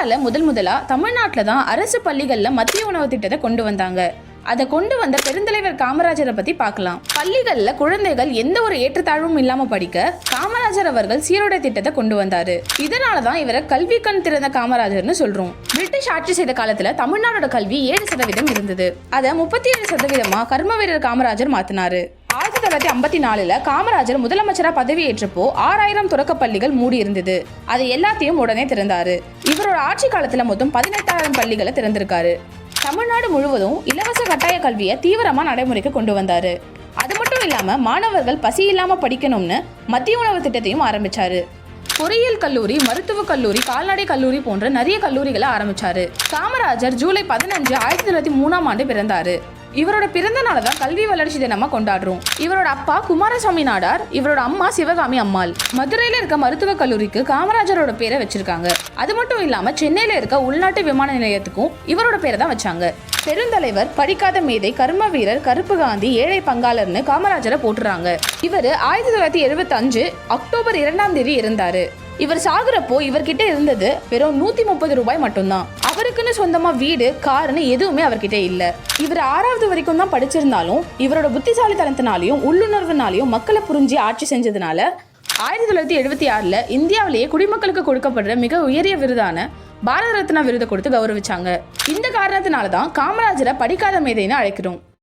இந்தியாவில் முதல் முதலா தமிழ்நாட்டில் தான் அரசு பள்ளிகளில் மத்திய உணவு திட்டத்தை கொண்டு வந்தாங்க. அதை கொண்டு வந்த பெருந்தலைவர் காமராஜரை பத்தி பார்க்கலாம். பள்ளிகளில் குழந்தைகள் எந்த ஒரு ஏற்றத்தாழ்வும் இல்லாம படிக்க காமராஜர் அவர்கள் சீருடை திட்டத்தை கொண்டு வந்தாரு. இதனால தான் இவரை கல்வி கண் திறந்த காமராஜர்னு சொல்றோம். பிரிட்டிஷ் ஆட்சி செய்த காலத்துல தமிழ்நாடோட கல்வி ஏழு சதவீதம் இருந்தது. அதை முப்பத்தி ஏழு சதவீதமா கர்ம வீரர் காமராஜர் மாத்தினாரு. ஆயிரத்தி தொள்ளாயிரத்தி ஐம்பத்தி நாலுல காமராஜர் முதலமைச்சராக பதவியேற்றப்போ ஆறாயிரம் தொடக்க பள்ளிகள் மூடி இருந்தது அது எல்லாத்தையும் உடனே திறந்தாரு. இவரோட ஆட்சி காலத்துல மொத்தம் பதினெட்டாயிரம் பள்ளிகளை திறந்திருக்காரு. தமிழ்நாடு முழுவதும் இலவச கட்டாய கல்வியை தீவிரமா நடைமுறைக்கு கொண்டு வந்தாரு. அது மட்டும் இல்லாம மாணவர்கள் பசி இல்லாம படிக்கணும்னு மத்திய உணவு திட்டத்தையும் ஆரம்பிச்சாரு. பொறியியல் கல்லூரி மருத்துவக் கல்லூரி கால்நடை கல்லூரி போன்ற நிறைய கல்லூரிகளை ஆரம்பிச்சாரு. காமராஜர் ஜூலை பதினஞ்சு ஆயிரத்தி தொள்ளாயிரத்தி மூணாம் ஆண்டு பிறந்தாரு. இவரோட பிறந்த நாளை தான் கல்வி வளர்ச்சி தினமா கொண்டாடுறோம். இவரோட அப்பா குமாரசாமி நாடார் இவரோட அம்மா சிவகாமி அம்மாள். மதுரையில இருக்க மருத்துவக் கல்லூரிக்கு காமராஜரோட பேரை வச்சிருக்காங்க. அது மட்டும் இல்லாம சென்னையில இருக்க உள்நாட்டு விமான நிலையத்துக்கும் இவரோட பேரை தான் வச்சாங்க. பெருந்தலைவர் படிக்காத மேதை கர்ம வீரர் கருப்பு காந்தி ஏழை பங்காளர்னு காமராஜரை போட்டுறாங்க இவர் ஆயிரத்தி தொள்ளாயிரத்தி எழுபத்தஞ்சு அக்டோபர் இரண்டாம் தேதி இருந்தாரு இவர் சாகுறப்போ இவர்கிட்ட இருந்தது வெறும் நூத்தி முப்பது ரூபாய் மட்டும்தான். அவருக்குன்னு சொந்தமாக வீடு காருன்னு எதுவுமே அவர்கிட்ட இல்லை. இவர் ஆறாவது வரைக்கும் தான் படிச்சிருந்தாலும் இவரோட புத்திசாலித்தனத்தினாலையும் உள்ளுணர்வுனாலையும் மக்களை புரிஞ்சு ஆட்சி செஞ்சதுனால ஆயிரத்தி தொள்ளாயிரத்தி எழுபத்தி ஆறில் இந்தியாவிலேயே குடிமக்களுக்கு கொடுக்கப்படுற மிக உயரிய விருதான பாரத ரத்னா விருதை கொடுத்து கௌரவிச்சாங்க. இந்த காரணத்தினால தான் காமராஜரை படிக்காத மேதைன்னு அழைக்கிறோம்.